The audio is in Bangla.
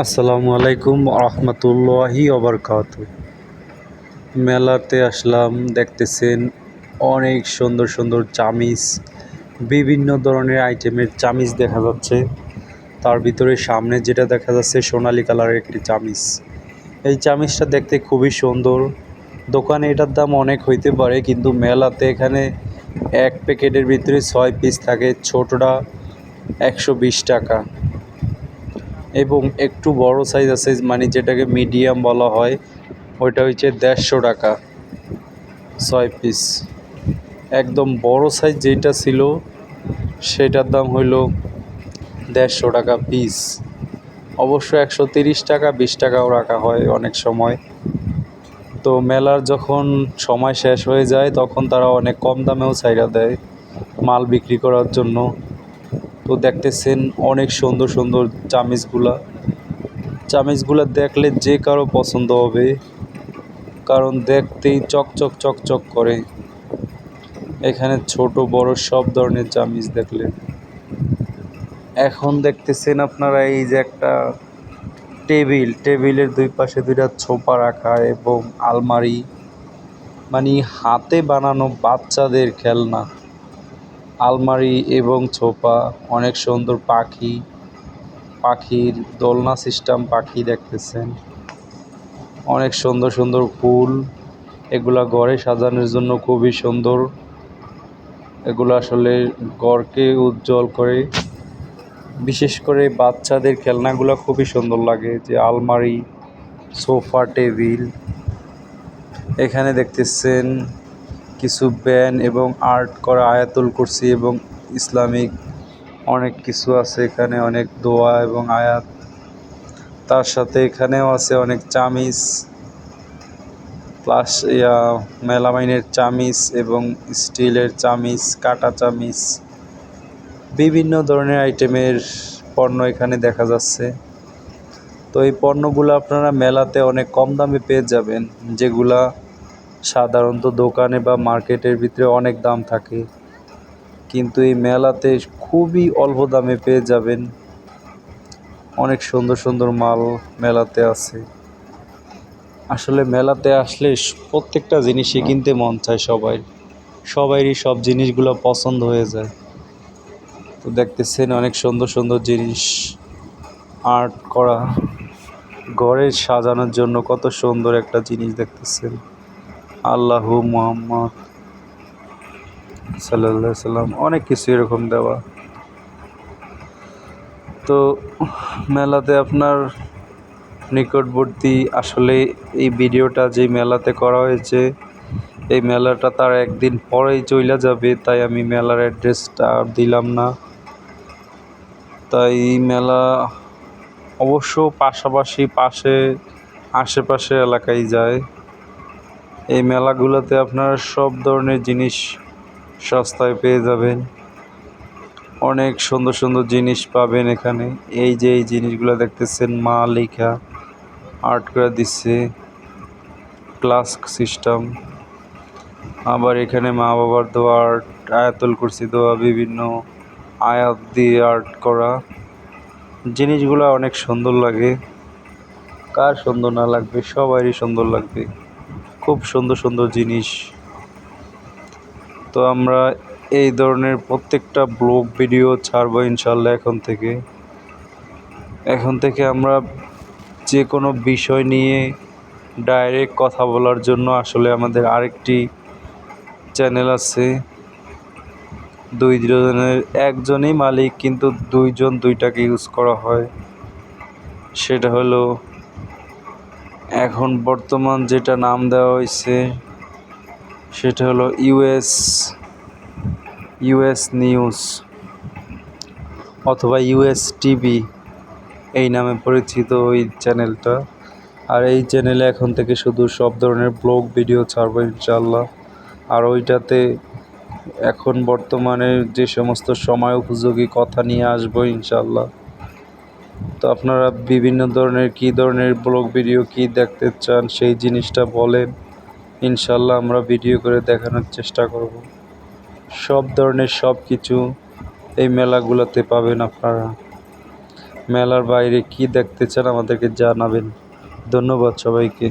আসসালামু আলাইকুম রহমতুল্লাহি ওবরকাত। মেলাতে আসলাম, দেখতেছেন অনেক সুন্দর সুন্দর চামিজ, বিভিন্ন ধরনের আইটেমের চামিজ দেখা যাচ্ছে। তার ভিতরে সামনে যেটা দেখা যাচ্ছে সোনালী কালারের একটি চামিজ। এই চামিজটা দেখতে খুবই সুন্দর। দোকানে এটার দাম অনেক হইতে পারে, কিন্তু মেলাতে এখানে এক প্যাকেটের ভিতরে ছয় পিস থাকে, ছোটটা একশো টাকা। এবং একটু বড় সাইজ আছে মানে যেটাকে মিডিয়াম বলা হয়, ওইটা হচ্ছে দেড়শো টাকা, ছয় পিস একদম বড় সাইজ যেটা ছিল, সেটার দাম হইল দেড়শো টাকা পিস অবশ্য একশো তিরিশ টাকা, বিশ টাকাও রাখা হয় অনেক সময়। তো মেলার যখন সময় শেষ হয়ে যায়, তখন তারা অনেক কম দামেও ছাইরা দেয় মাল বিক্রি করার জন্য। তো দেখতেছেন অনেক সুন্দর সুন্দর চামিজগুলা চামিজগুলা দেখলে যে কারও পছন্দ হবে, কারণ দেখতেই চকচক চকচক করে। এখানে ছোট বড় সব ধরনের চামিজ দেখলে। এখন দেখতেছেন আপনারা এই যে একটা টেবিল, টেবিলের দুই পাশে দুইটা ছোপা রাখা এবং আলমারি। মানে হাতে বানানো বাচ্চাদের খেলনা। আলমারি এবং ছোপা, অনেক সুন্দর পাখি, পাখির দোলনা সিস্টেম পাখি দেখতেছেন। অনেক সুন্দর সুন্দর ফুল, এগুলা ঘরে সাজানোর জন্য খুবই সুন্দর। এগুলো আসলে ঘরকে উজ্জ্বল করে, বিশেষ করে বাচ্চাদের খেলনাগুলো খুবই সুন্দর লাগে, যে আলমারি, সোফা, টেবিল। এখানে দেখতেছেন কিছু ব্যান এবং আর্ট করা আয়াতুল কুরসি এবং ইসলামিক অনেক কিছু আছে এখানে, অনেক দোয়া এবং আয়াত। তার সাথে এখানেও আছে অনেক চামিজ, প্লাস ইয়া, মেলামাইনের চামিজ এবং স্টিলের চামিজ, কাটা চামিজ। বিভিন্ন ধরনের আইটেমের পণ্য এখানে দেখা যাচ্ছে। তো এই পণ্যগুলো আপনারা মেলাতে অনেক কম দামে পেয়ে যাবেন, যেগুলা সাধারণত দোকানে বা মার্কেটের ভিতরে অনেক দাম থাকে। কিন্তু এই মেলাতে খুবই অল্প দামে পেয়ে যাবেন। অনেক সুন্দর সুন্দর মাল মেলাতে আছে। আসলে মেলাতে আসলে প্রত্যেকটা জিনিসই কিনতে মন চায় সবাই। সবাইরই সব জিনিসগুলো পছন্দ হয়ে যায়। তো দেখতেছেন অনেক সুন্দর সুন্দর জিনিস। আর্ট করা ঘরে সাজানোর জন্য কত সুন্দর একটা জিনিস দেখতেছেন। আল্লাহু মোহাম্মদ সাল্লাহ সাল্লাম অনেক কিছু এরকম দেওয়া। তো মেলাতে আপনার নিকটবর্তী আসলে এই ভিডিওটা যে মেলাতে করা হয়েছে, এই মেলাটা তার একদিন পরেই চলে যাবে, তাই আমি মেলার অ্যাড্রেসটা আর দিলাম না। তাই মেলা অবশ্য পাশাপাশি পাশে, আশেপাশে এলাকায় যায়। এই মেলাগুলোতে আপনারা সব ধরনের জিনিস সস্তায় পেয়ে যাবেন। অনেক সুন্দর সুন্দর জিনিস পাবেন এখানে। এই যে এই জিনিসগুলো দেখতেছেন, মা লেখা, আর্ট করে দিচ্ছে, ক্লাস সিস্টেম। আবার এখানে মা বাবার দোয়া আর্ট আয়াতুল কুরসি দোয়া, বিভিন্ন আয়াত দিয়ে আর্ট করা। জিনিসগুলো অনেক সুন্দর লাগে। কার সুন্দর না লাগবে, সবারই সুন্দর লাগবে। খুব সুন্দর সুন্দর জিনিস। তো আমরা এই ধরনের প্রত্যেকটা ব্লগ ভিডিও ছাড়বো ইনশাল্লাহ এখন থেকে। এখন থেকে আমরা যে কোনো বিষয় নিয়ে ডাইরেক্ট কথা বলার জন্য আসলে আমাদের আরেকটি চ্যানেল আছে। দুই জনের একজনই মালিক কিন্তু দুইজন দুইটাকে ইউজ করা হয়। সেটা হলো এখন বর্তমান যেটা নাম দেওয়া হয়েছে সেটা হলো ইউএস ইউএস নিউজ অথবা ইউএস টিভি এই নামে পরিচিত ওই চ্যানেলটা। আর এই চ্যানেলে এখন থেকে শুধু সব ধরনের ব্লগ, ভিডিও ছাড়বো ইনশাল্লাহ আর ওইটাতে এখন বর্তমানে যে সমস্ত সময় উপযোগী কথা নিয়ে আসব ইনশাল্লাহ তো আপনারা বিভিন্ন ধরনের, কি ধরনের ব্লগ ভিডিও, কি দেখতে চান, সেই জিনিসটা বলেন। ইনশাল্লাহ আমরা ভিডিও করে দেখানোর চেষ্টা করব। সব ধরনের সব কিছু এই মেলাগুলোতে পাবেন আপনারা। মেলার বাইরে কি দেখতে চান আমাদেরকে জানাবেন। ধন্যবাদ সবাইকে।